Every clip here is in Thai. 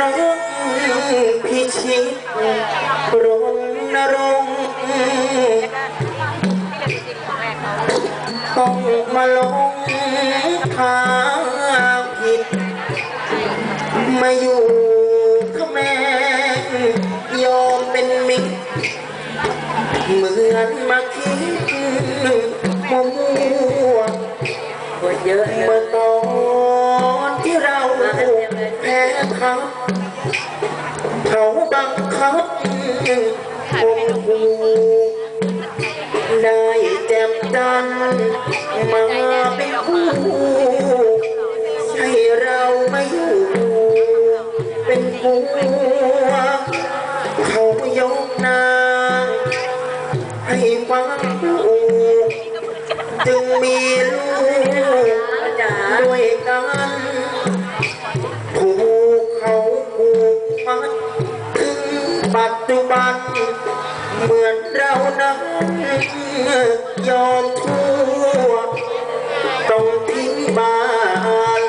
รักพิชิตรุงนรงต้องมาลงทางผิด มาอยู่ข้าแม่ยอมเป็นมิตรเหมือนมาคิดมาม เยอะเมื่อตอนที่เราแพ้ทับเขาบังคับข่มขู่ได้แจมจันมาเป็นคู่ให้เราไม่อยู่เป็นผัวเขายกนางให้ฟังลูก จึงมีลูกด้วยกันถูกเขาผูกมัดถึงปัจจุบัน เหมือนเรานั้นยอมทั่วต้องทิ้งบ้าน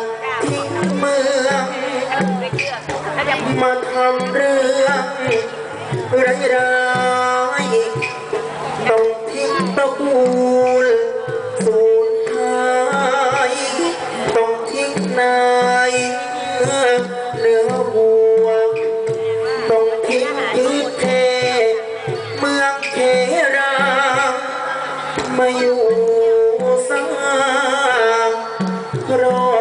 ทิ้งเมืองมาทำเรื่องร้ ทิศทิเท เมืองเทรา มาอยู่สร้างรอ